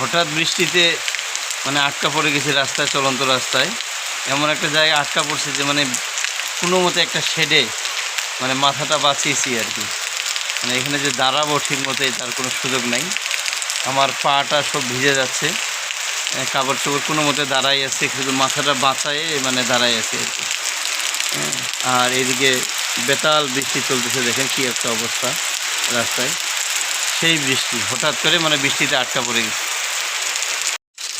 হঠাৎ বৃষ্টিতে মানে আটকা পড়ে গেছি রাস্তায়, চলন্ত রাস্তায়। এমন একটা জায়গায় আটকা পড়ছে যে মানে কোনো মতে একটা শেডে মানে মাথাটা বাঁচিয়েছি আর কি। মানে এখানে যে দাঁড়াবো ঠিক মতো তার কোনো সুযোগ নাই। আমার পাটা সব ভিজে যাচ্ছে। কাপড় চোপড় কোনো মতে দাঁড়াই আছে, শুধু মাথাটা বাঁচায়ে মানে দাঁড়াই আছে আর কি। আর এদিকে বেতাল বৃষ্টি চলতেছে, দেখেন কি একটা অবস্থা রাস্তায়। সেই বৃষ্টি, হঠাৎ করে মানে বৃষ্টিতে আটকা পড়ে গেছে।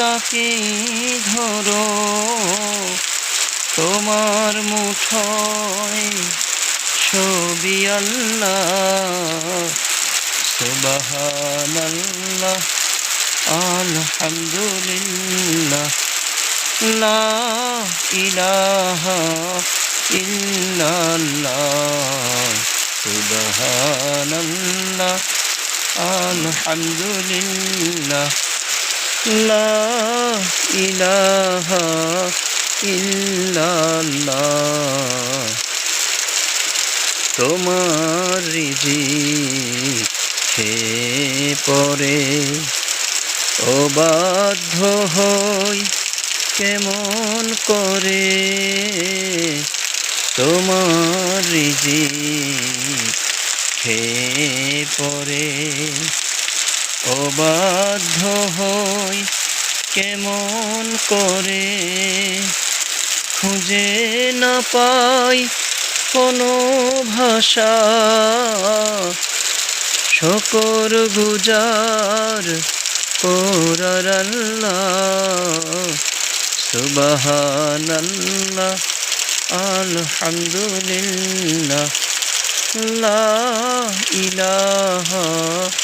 তাকে ধরো। তোমার মুঠোয় ছবি আল্লাহ সুবহানাল্লাহ আলহামদুলিল্লাহ লা ইলাহা ইল্লাল্লাহ আলহামদুলিল্লাহ। লা ইলাহা ইল্লাল্লাহ। তোমার রিজিক খেয়ে পরে অবাধ্য হই কেমন করে? তোমার রিজিক খেয়ে পরে অবাধ্য হই কেমন করে খুঁজে না পাই কোনো ভাষা। শকর গুজার করার আল্লাহ, সুবহানাল্লাহ, আলহামদুলিল্লাহ, লা ইলাহা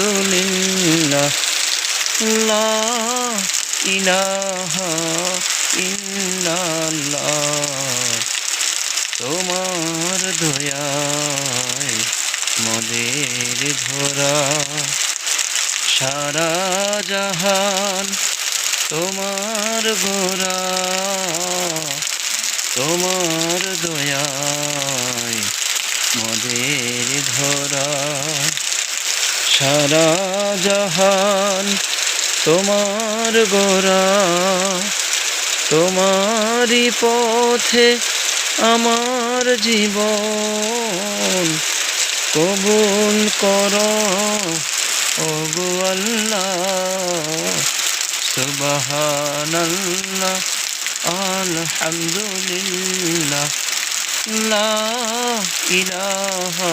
আলহামদুলিল্লাহ লা তোমার দয়ায় মদের ধরা সারা জাহান তোমার গোরা তোমার দয়ায় মদের ধরা সারা জাহান তোমার গোরা তোমারই পথে আমার জীবন। কবুল কর, ওগো আল্লাহ আলহামদুলিল্লাহ, লা ইলাহা